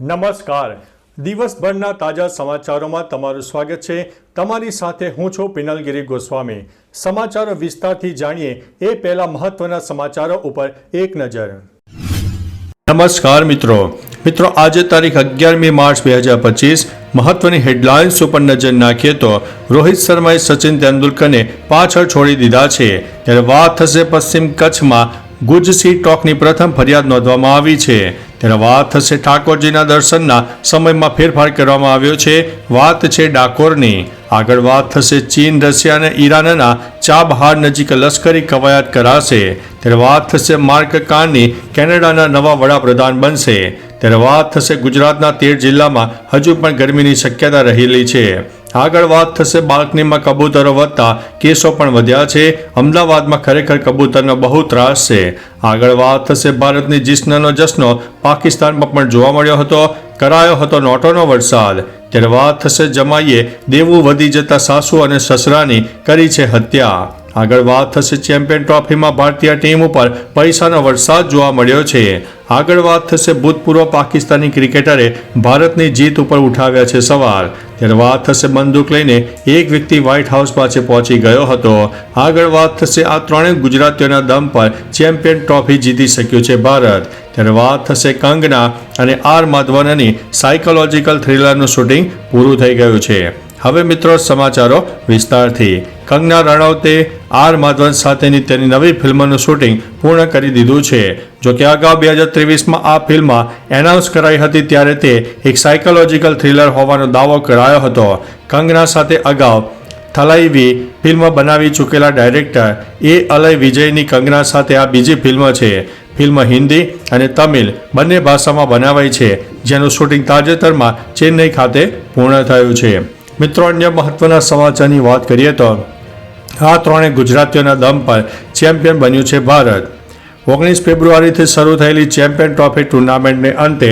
નમસ્કાર. દિવસભરના તાજા સમાચારોમાં તમારું સ્વાગત છે. તમારી સાથે હું છું પિનલગીરી ગોસ્વામી. સમાચારો વિસ્તારથી જાણીએ એ પહેલા મહત્વના સમાચારો ઉપર એક નજર. નમસ્કાર મિત્રો. મિત્રો, આજે તારીખ અગિયારમી માર્ચ બે હજાર પચીસ, મહત્વની હેડલાઇન્સ ઉપર નજર નાખીએ તો રોહિત શર્માએ સચિન તેંડુલકરને પાછળ છોડી દીધા છે. ત્યારે વાત થશે પશ્ચિમ કચ્છમાં ગુજસી ટોકની પ્રથમ ફરિયાદ નોંધવામાં આવી છે. ત્યારે વાત થશે ઠાકોરજીના દર્શનના. સમયમાં ફેરફાર કરવામાં આવ્યો છે. વાત છે ડાકોરની. આગળ વાત થશે ચીન, રશિયા અને ઈરાનના. ચાબહાર નજીક લશ્કરી કવાયત કરાશે. ત્યારે વાત થશે માર્ક કાનની કેનેડાના નવા વડાપ્રધાન બનશે. ત્યારે વાત થશે ગુજરાતના તેર જિલ્લામાં. હજુ પણ ગરમીની શક્યતા રહેલી છે. આગળ વાત થશે બાલ્કનીમાં કબૂતરો વધતા કેસો પણ વધ્યા છે. અમદાવાદમાં ખરેખર કબૂતરનો બહુ ત્રાસ છે. આગળ વાત થશે ભારતની જીસ્નનો જશ્નો. પાકિસ્તાનમાં પણ જોવા મળ્યો હતો. કરાયો હતો નોટોનો વરસાદ. ત્યારે વાત થશે જમાઈએ દેવું વધી જતા સાસુ અને સસરાની કરી છે હત્યા. આગળ વાત થશે ચેમ્પિયન ટ્રોફીમાં ભારતીય ટીમ ઉપર પૈસાનો વરસાદ જોવા મળ્યો છે. આગળ વાત થશે ભૂતપૂર્વ પાકિસ્તાની ક્રિકેટરે ભારતની જીત ઉપર ઉઠાવ્યા છે સવાલ. ત્યારે વાત થશે બંદૂક લઈને એક વ્યક્તિ વ્હાઇટ હાઉસ પાસે પહોંચી ગયો હતો. આગળ વાત થશે આ ત્રણેય ગુજરાતીઓના દમ પર ચેમ્પિયન ટ્રોફી જીતી શક્યું છે ભારત. ત્યારે વાત થશે કંગના અને આર માધવનની સાયકોલોજીકલ થ્રિલરનું શૂટિંગ પૂરું થઈ ગયું છે. હવે મિત્રો સમાચારો વિસ્તારથી. કંગના રણાવતે આર માધવન સાથેની તેની નવી ફિલ્મનું શૂટિંગ પૂર્ણ કરી દીધું છે. જો કે અગાઉ બે હજાર ત્રેવીસમાં આ ફિલ્મ એનાઉન્સ કરાઈ હતી ત્યારે તે એક સાયકોલોજીકલ થ્રિલર હોવાનો દાવો કરાયો હતો. કંગના સાથે અગાઉ થલાઈવી ફિલ્મ બનાવી ચૂકેલા ડાયરેક્ટર એ અલય વિજયની કંગના સાથે આ બીજી ફિલ્મ છે. ફિલ્મ હિન્દી અને તમિલ બંને ભાષામાં બનાવાઈ છે, જેનું શૂટિંગ તાજેતરમાં ચેન્નઈ ખાતે પૂર્ણ થયું છે. મિત્રો, અન્ય મહત્વના સમાચારની વાત કરીએ તો આ ત્રણેય ગુજરાતીઓના દમ પર ચેમ્પિયન બન્યું છે ભારત. ઓગણીસ ફેબ્રુઆરીથી શરૂ થયેલી ચેમ્પિયન ટ્રોફી ટુર્નામેન્ટને અંતે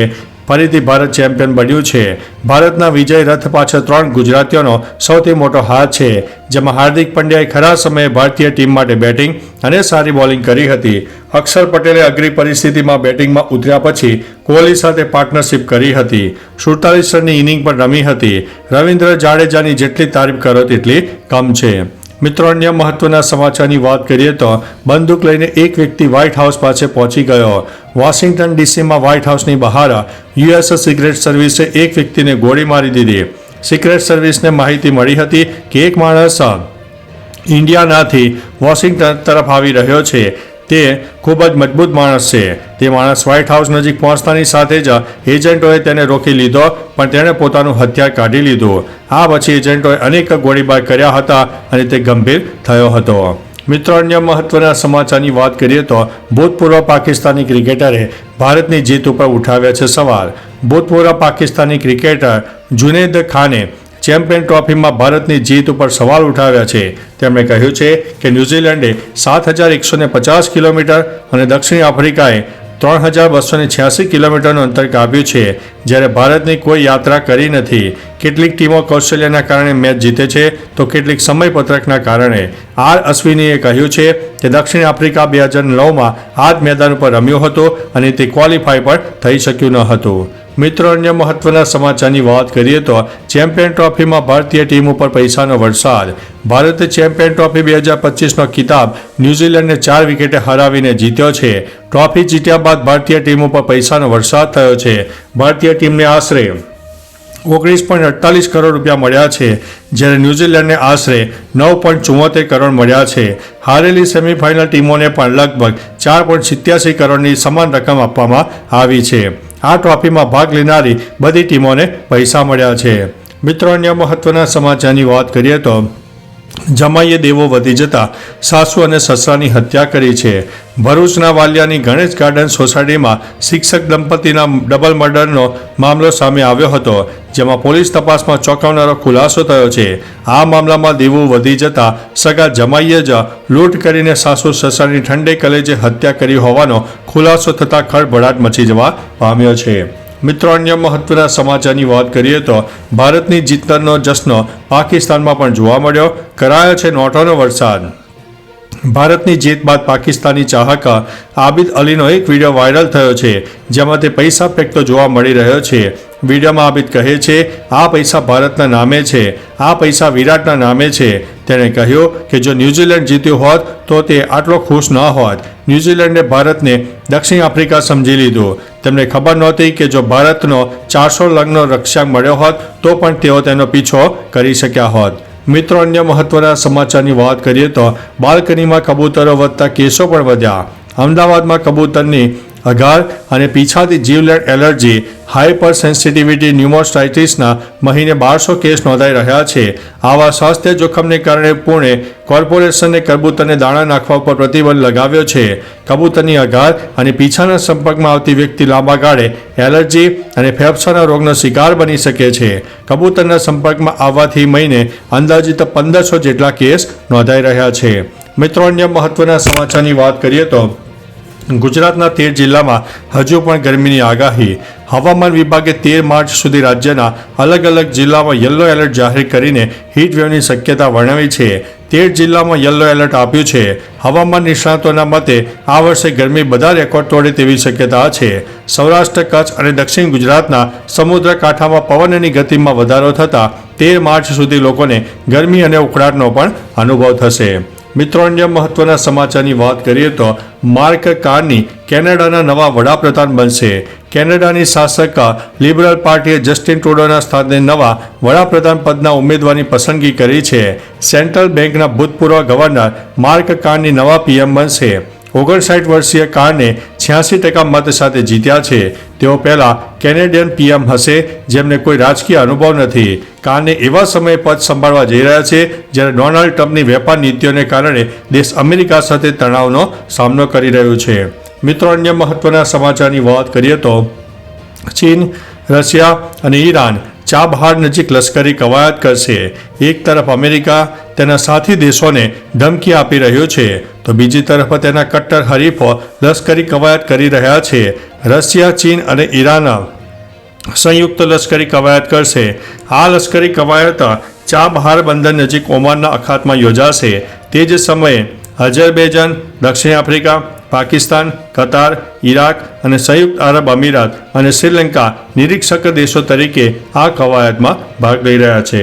ફરીથી ભારત ચેમ્પિયન બન્યું છે. ભારતના વિજય રથ પાછળ ત્રણ ગુજરાતીઓનો સૌથી મોટો હાથ છે, જેમાં હાર્દિક પંડ્યાએ ખરા સમયે ભારતીય ટીમ માટે બેટિંગ અને સારી બોલિંગ કરી હતી. અક્ષર પટેલે અઘરી પરિસ્થિતિમાં બેટિંગમાં ઉતર્યા પછી કોહલી સાથે પાર્ટનરશિપ કરી હતી. સુડતાલીસ રનની ઇનિંગ પણ રમી હતી. રવિન્દ્ર જાડેજાની જેટલી તારીફ કરો તેટલી કમ છે. મિત્રો, અન્ય મહત્વના સમાચારની વાત કરીએ તો બંદૂક લઈને એક વ્યક્તિ વ્હાઇટ હાઉસ પાસે પહોંચી ગયો. વોશિંગ્ટન ડીસીમાં વ્હાઇટ હાઉસની બહાર યુએસ સિક્રેટ સર્વિસે એક વ્યક્તિને ગોળી મારી દીધી. સિક્રેટ સર્વિસને માહિતી મળી હતી કે એક માણસ ઇન્ડિયાનાથી વોશિંગ્ટન તરફ આવી રહ્યો છે. તે ખૂબ જ મજબૂત માણસ છે. તે માણસ વ્હાઇટ હાઉસ નજીક પહોંચતાની સાથે જ એજન્ટોએ તેને રોકી લીધો, પણ તેણે પોતાનું હથિયાર કાઢી લીધું. આ પછી એજન્ટોએ અનેક ગોળીબાર કર્યા હતા અને તે ગંભીર થયો હતો. મિત્રો, અન્ય મહત્વના સમાચારની વાત કરીએ તો ભૂતપૂર્વ પાકિસ્તાની ક્રિકેટરે ભારતની જીત ઉપર ઉઠાવ્યા છે સવાલ. ભૂતપૂર્વ પાકિસ્તાની ક્રિકેટર જુનેદ ખાને ચેમ્પિયન ટ્રોફીમાં ભારતની જીત ઉપર સવાલ ઉઠાવ્યા છે. તેમણે કહ્યું છે કે ન્યૂઝીલેન્ડે સાત હજાર એકસો ને પચાસ કિલોમીટર અને દક્ષિણ આફ્રિકાએ ત્રણ હજાર બસો છ્યાસી કિલોમીટરનું અંતર કાપ્યું છે. જ્યારે ભારતની કોઈ યાત્રા કરી નથી. કેટલીક ટીમો કૌશલ્યના કારણે મેચ જીતે છે, તો કેટલીક સમયપત્રકના કારણે. આર અશ્વિનીએ કહ્યું છે કે દક્ષિણ આફ્રિકા બે હજાર નવમાં આ જ મેદાન ઉપર રમ્યું હતું અને તે ક્વોલિફાય પણ થઈ શક્યું ન હતું. મિત્રો, અન્ય મહત્વના સમાચારની વાત કરીએ તો ચેમ્પિયન ટ્રોફીમાં ભારતીય ટીમ ઉપર પૈસાનો વરસાદ. ભારતે ચેમ્પિયન ટ્રોફી બે હજાર પચીસનો ખિતાબ ન્યૂઝીલેન્ડને ચાર વિકેટે હરાવીને જીત્યો છે. ટ્રોફી જીત્યા બાદ ભારતીય ટીમ ઉપર પૈસાનો વરસાદ થયો છે. ભારતીય ટીમને આશરે ઓગણીસ પોઈન્ટ અડતાલીસ કરોડ રૂપિયા મળ્યા છે, જ્યારે ન્યૂઝીલેન્ડને આશરે નવ પોઈન્ટ ચુમ્મોતેર કરોડ મળ્યા છે. હારેલી સેમીફાઇનલ ટીમોને પણ લગભગ ચાર પોઈન્ટ સિત્યાસી કરોડની સમાન રકમ આપવામાં આવી છે. આ ટ્રોફીમાં ભાગ લેનારી બધી ટીમોને પૈસા મળ્યા છે. મિત્રો, અન્ય મહત્વના સમાચારની વાત કરીએ તો જમાઈએ દેવો વધી જતા સાસુ અને સસરાની હત્યા કરી છે. ભરૂચના વાલિયાની ગણેશ ગાર્ડન સોસાયટીમાં શિક્ષક દંપતીના ડબલ મર્ડરનો મામલો સામે આવ્યો હતો, જેમાં પોલીસ તપાસમાં ચોંકાવનારો ખુલાસો થયો છે. આ મામલામાં દેવું વધી જતા સગા જમાઈએ જ લૂંટ કરીને સાસુ સસરાની ઠંડે કલેજે હત્યા કરી હોવાનો ખુલાસો થતાં ખળભળાટ મચી જવા પામ્યો છે. મિત્રો, અન્ય મહત્વના સમાચારની વાત કરીએ તો ભારતની જીતનારનો જશ્નો પાકિસ્તાનમાં પણ જોવા મળ્યો. કરાયો છે નોટોનો વરસાદ. ભારતની જીત બાદ પાકિસ્તાની ચાહક આબિદ અલીનો એક વીડિયો વાયરલ થયો છે, જેમાં તે પૈસા ફેંકતો જોવા મળી રહ્યો છે. વિડીયોમાં આબિદ કહે છે, આ પૈસા ભારતના નામે છે, આ પૈસા વિરાટના નામે છે. તેણે કહ્યું કે જો ન્યૂઝીલેન્ડ જીત્યું હોત તો તે આટલો ખુશ ન હોત. ન્યૂઝીલેન્ડે ભારતને દક્ષિણ આફ્રિકા સમજી લીધું. તેમને ખબર નહોતી કે જો ભારતનો ચારસો લગ્નનો રક્ષાંક મળ્યો હોત, તો પણ તેઓ તેનો પીછો કરી શક્યા હોત. મિત્રો, અન્ય મહત્વના સમાચારની વાત કરીએ તો બાલ્કનીમાં કબૂતરો વધતા કેસો પણ વધ્યા. અમદાવાદમાં કબૂતરની અઘાર અને પીછાથી જીવલેણ એલર્જી હાઇપર સેન્સિટિવિટી ન્યુમોસ્ટાઇટિસના મહિને બારસો કેસ નોંધાઈ રહ્યા છે. આવા સ્વાસ્થ્ય જોખમને કારણે પુણે કોર્પોરેશને કબૂતરને દાણા નાખવા ઉપર પ્રતિબંધ લગાવ્યો છે. કબૂતરની અઘાર અને પીછાના સંપર્કમાં આવતી વ્યક્તિ લાંબા ગાળે એલર્જી અને ફેફસાના રોગનો શિકાર બની શકે છે. કબૂતરના સંપર્કમાં આવવાથી મહિને અંદાજિત પંદરસો જેટલા કેસ નોંધાઈ રહ્યા છે. મિત્રો, અન્ય મહત્વના સમાચારની વાત કરીએ તો ગુજરાતના તેર જિલ્લામાં હજુ પણ ગરમીની આગાહી. હવામાન વિભાગે તેર માર્ચ સુધી રાજ્યના અલગ અલગ જિલ્લામાં યલો એલર્ટ જાહેર કરીને હીટવેવની શક્યતા વર્ણવી છે. તેર જિલ્લામાં યલો એલર્ટ આપ્યું છે. હવામાન નિષ્ણાતોના મતે આ વર્ષે ગરમી બધા રેકોર્ડ તોડે તેવી શક્યતા છે. સૌરાષ્ટ્ર, કચ્છ અને દક્ષિણ ગુજરાતના સમુદ્ર કાંઠામાં પવનની ગતિમાં વધારો થતાં તેર માર્ચ સુધી લોકોને ગરમી અને ઉકળાટનો પણ અનુભવ થશે. મિત્રો, અન્ય મહત્વના સમાચારની વાત કરીએ તો માર્ક કાર્ની કેનેડાના નવા વડાપ્રધાન બનશે. કેનેડાની શાસક લિબરલ પાર્ટીએ જસ્ટિન ટ્રુડોના સ્થાને નવા વડાપ્રધાન પદના ઉમેદવારની પસંદગી કરી છે. સેન્ટ્રલ બેંકના ભૂતપૂર્વ ગવર્નર માર્ક કાર્ની નવા પીએમ બનશે. ઓગણસાઠ વર્ષીય કારને છ્યાસી ટકા મત સાથે જીત્યા છે. તેઓ પહેલા કેનેડિયન પીએમ હશે, જેમને કોઈ રાજકીય અનુભવ નથી. કારણે એવા સમયે પદ સંભાળવા જઈ રહ્યા છે, જ્યારે ડોનાલ્ડ ટ્રમ્પની વેપાર નીતિઓને કારણે દેશ અમેરિકા સાથે તણાવનો સામનો કરી રહ્યું છે. મિત્રો, અન્ય મહત્વના સમાચારની વાત કરીએ તો ચીન, રશિયા અને ઈરાન ચાબહાર નજીક લશ્કરી કવાયત કરશે. એક તરફ અમેરિકા તેના સાથી દેશોને ધમકી આપી રહ્યો છે, તો બીજી તરફ તેના કટ્ટર હરીફો લશ્કરી કવાયત કરી રહ્યા છે. રશિયા, ચીન અને ઈરાન સંયુક્ત લશ્કરી કવાયત કરશે. આ લશ્કરી કવાયત ચાબહાર બંદર નજીક ઓમાનના અખાતમાં યોજાશે. તે જ સમયે અઝરબૈજાન, દક્ષિણ આફ્રિકા પાકિસ્તાન, કતાર ઈરાક અને સંયુક્ત આરબ અમીરાત અને શ્રીલંકા નિરીક્ષક દેશો તરીકે આ કવાયતમાં ભાગ લઈ રહ્યા છે.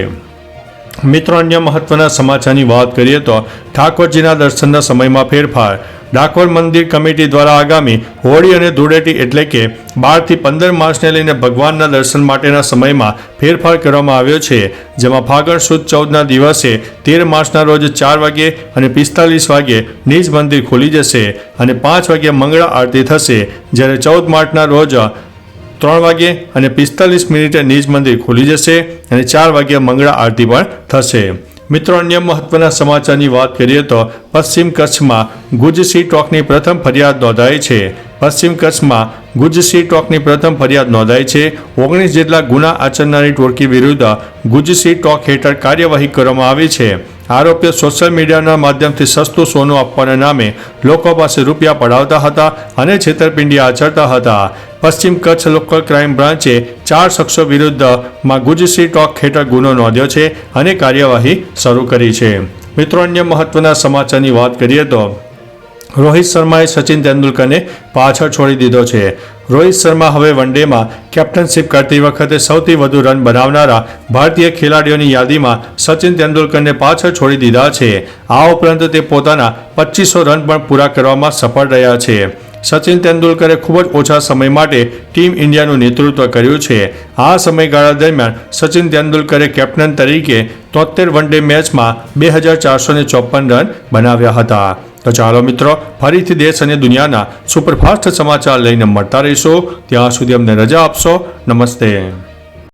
મિત્રો અન્ય મહત્વના સમાચારની વાત કરીએ તો ઠાકોરજીના દર્શનના સમયમાં ફેરફાર. ડાકોર મંદિર કમિટી દ્વારા આગામી હોળી અને ધૂળેટી એટલે કે બારથી પંદર માર્ચને લઈને ભગવાનના દર્શન માટેના સમયમાં ફેરફાર કરવામાં આવ્યો છે, જેમાં ફાગણ સુદ ચૌદના દિવસે તેર માર્ચના રોજ ચાર વાગ્યે અને પિસ્તાલીસ વાગ્યે નિજ મંદિર ખુલી જશે અને પાંચ વાગે મંગળા આરતી થશે, જ્યારે ચૌદ માર્ચના રોજ ત્રણ વાગ્યે અને પિસ્તાલીસ મિનિટે નિજ મંદિર ખુલી જશે અને ચાર વાગ્યે મંગળા આરતી પણ થશે. મિત્રો, અન્ય મહત્વના સમાચારની વાત કરીએ તો પશ્ચિમ કચ્છમાં ગુજસી ટોકની પ્રથમ ફરિયાદ નોંધાઈ છે. પશ્ચિમ કચ્છમાં ગુજસી ટોકની પ્રથમ ફરિયાદ નોંધાઈ છે. ઓગણીસ જેટલા ગુના આચરનારી ટોળકી વિરુદ્ધ ગુજસી ટોક હેઠળ કાર્યવાહી કરવામાં આવી છે. આરોપીઓ સોશિયલ મીડિયાના માધ્યમથી સસ્તું સોનું આપવાના નામે લોકો પાસે રૂપિયા પડાવતા હતા અને છેતરપિંડી આચરતા હતા. પશ્ચિમ કચ્છ લોકલ ક્રાઇમ બ્રાન્ચે ચાર શખ્સો વિરુદ્ધમાં ગુજસી ટોક હેઠળ ગુનો નોંધ્યો છે અને કાર્યવાહી શરૂ કરી છે. મિત્રો, અન્ય મહત્વના સમાચારની વાત કરીએ તો રોહિત શર્માએ સચિન તેંડુલકરને પાછળ છોડી દીધો છે. રોહિત શર્મા હવે વનડેમાં કેપ્ટનશીપ કરતી વખતે સૌથી વધુ રન બનાવનારા ભારતીય ખેલાડીઓની યાદીમાં સચિન તેંડુલકરને પાછળ છોડી દીધા છે. આ ઉપરાંત તે પોતાના પચીસો રન પણ પૂરા કરવામાં સફળ રહ્યા છે. સચિન તેંડુલકરે ખૂબ જ ઓછા સમય માટે ટીમ ઇન્ડિયાનું નેતૃત્વ કર્યું છે. આ સમયગાળા દરમિયાન સચિન તેંડુલકરે કેપ્ટન તરીકે તોતેર વનડે મેચમાં બે હજાર ચારસો ચોપન રન બનાવ્યા હતા. તો ચાલો મિત્રો, ફરીથી દેશ અને દુનિયાના સુપરફાસ્ટ સમાચાર લઈને મળતા રહીશો. ત્યાં સુધી અમને રજા આપશો. નમસ્તે.